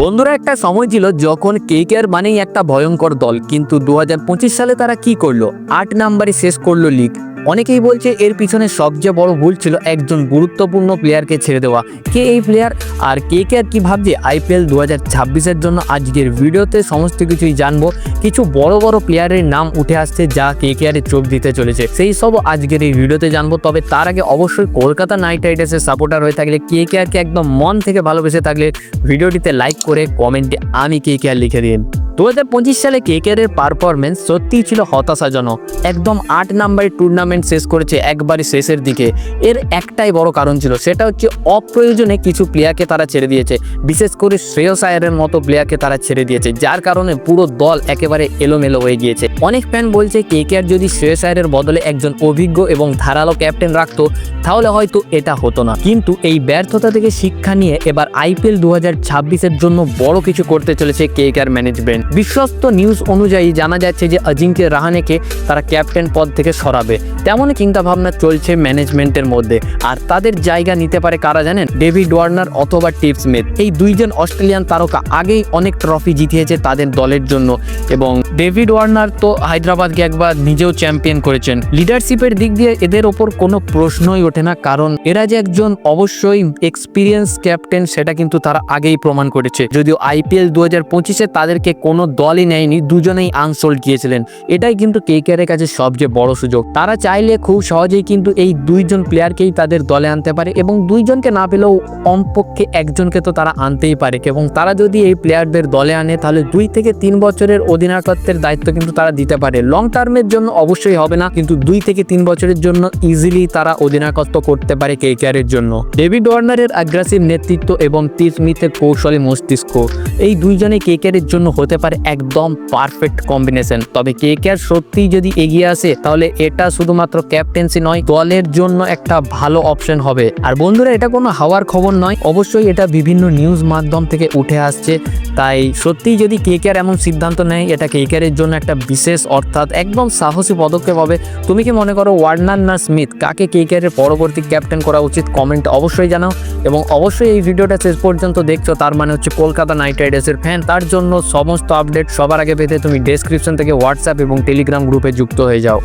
বন্ধুরা, একটা সময় ছিল যখন কেকের মানেই একটা ভয়ঙ্কর দল, কিন্তু দু হাজার পঁচিশ সালে তারা কি করল? আট নাম্বারে শেষ করল লিগ অনেকেই বলছে এর পিছনে সবচেয়ে বড় ভুল ছিল একজন গুরুত্বপূর্ণ প্লেয়ারকে ছেড়ে দেওয়া। কে এই প্লেয়ার আর কে কে আর কি ভাবছে? আইপিএল দু হাজার ছাব্বিশের জন্য আজকের ভিডিওতে সমস্ত কিছুই জানব। কিছু বড় বড় প্লেয়ারের নাম উঠে আসছে যা কে কে আরে চোখ দিতে চলেছে। সেই সব আজকের এই ভিডিওতে জানব। তবে তার আগে অবশ্যই কলকাতা নাইট রাইডার্সের সাপোর্টার হয়ে থাকলে কে কে আরকে একদম মন থেকে ভালোবেসে থাকলে ভিডিওটিতে লাইক করে কমেন্টে আমি কে কে আর লিখে দিন। দু হাজার পঁচিশ সালে কেকেআরের পারফরমেন্স সত্যিই ছিল হতাশাজনক। একদম আট নাম্বারের টুর্নামেন্ট শেষ করেছে একবারে শেষের দিকে। এর একটাই বড় কারণ ছিল, সেটা হচ্ছে অপ্রয়োজনে কিছু প্লেয়ারকে তারা ছেড়ে দিয়েছে। বিশেষ করে শ্রেয়স আয়ারের মতো প্লেয়ারকে তারা ছেড়ে দিয়েছে, যার কারণে পুরো দল একেবারে এলোমেলো হয়ে গিয়েছে। অনেক ফ্যান বলছে কেকেআর যদি শ্রেয়স আয়ারের বদলে একজন অভিজ্ঞ এবং ধারালো ক্যাপ্টেন রাখতো, তাহলে হয়তো এটা হতো না। কিন্তু এই ব্যর্থতা থেকে শিক্ষা নিয়ে এবার আইপিএল দু হাজার জন্য বড় কিছু করতে চলেছে কেকেআর ম্যানেজমেন্ট বিশ্বস্ত নিউজ অনুযায়ী জানা যাচ্ছে যে অজিঙ্ক্য রাহানেকে তারা ক্যাপ্টেন পদ থেকে সরাবে। তেমনই চিন্তাভাবনা চলছে ম্যানেজমেন্টের মধ্যে। আর তাদের জায়গা নিতে পারে কারা জানেন? ডেভিড ওয়ার্নার অথবা টিপ স্মিথ। এই দুইজন অস্ট্রেলিয়ান তারকা আগেই অনেক ট্রফি জিতিয়েছে তাদের দলের জন্য। এবং ডেভিড ওয়ার্নার তো হায়দ্রাবাদকে একবার নিজেও চ্যাম্পিয়ন করেছেন। লিডারশিপের দিক দিয়ে এদের ওপর কোনো প্রশ্নই ওঠে না, কারণ এরা যে একজন অবশ্যই এক্সপিরিয়েন্স ক্যাপ্টেন সেটা কিন্তু তারা আগেই প্রমাণ করেছে। যদিও আইপিএল দু হাজার পঁচিশে তাদেরকে কোনো দলই নেয়নি, দুজনেই আনসোল্ড গিয়েছিলেন। এটাই কিন্তু কেকেআরের কাছে সবচেয়ে বড় সুযোগ। তারা চাইলে খুব সহজেই কিন্তু এই দুইজন প্লেয়ারকেই তাদের দলে আনতে পারে এবং দুইজনকে না পেলেও কমপক্ষে একজনকে তো তারা আনতেই পারে এবং তারা যদি এই প্লেয়ারদের দলে আনে, তাহলে দুই থেকে তিন বছরের অধিনায়কত্বের দায়িত্ব কিন্তু তারা দিতে পারে। লং টার্মের জন্য অবশ্যই হবে না, কিন্তু দুই থেকে তিন বছরের জন্য ইজিলি তারা অধিনায়কত্ব করতে পারে কে কেকেআরের জন্য। ডেভিড ওয়ার্নারের অ্যাগ্রেসিভ নেতৃত্ব এবং স্মিথের কৌশলী মস্তিষ্ক, এই দুইজনে কে কেকেআরের জন্য হতে পারে একদম পারফেক্ট কম্বিনেশন তবে কে কেকেআর সত্যিই যদি এগিয়ে আসে, তাহলে এটা শুধুমাত্র ক্যাপ্টেন্সি নয়, দলের জন্য একটা ভালো অপশন হবে। আর বন্ধুরা, এটা কোনো হাওয়ার খবর নয়। অবশ্যই এটা বিভিন্ন নিউজ মাধ্যম থেকে উঠে আসছে। তাই সত্যিই যদি কেকেআর এমন সিদ্ধান্ত নেয়, এটা কেকেআরের জন্য একটা বিশেষ, অর্থাৎ একদম সাহসী পদক্ষেপ হবে। তুমি কি মনে করো, ওয়ার্নার না স্মিথ? কাকে কেকেআরের পরবর্তী ক্যাপ্টেন করা উচিত? কমেন্ট অবশ্যই জানাও। এবং অবশ্যই এই ভিডিওটা শেষ পর্যন্ত দেখছ। তার মানে হচ্ছে কলকাতা নাইট রাইডার্সের ফ্যান তার জন্য সমস্ত আপডেট সবার আগে পেতে তুমি ডেসক্রিপশন থেকে হোয়াটসঅ্যাপ এবং টেলিগ্রাম গ্রুপে যুক্ত হয়ে যাও।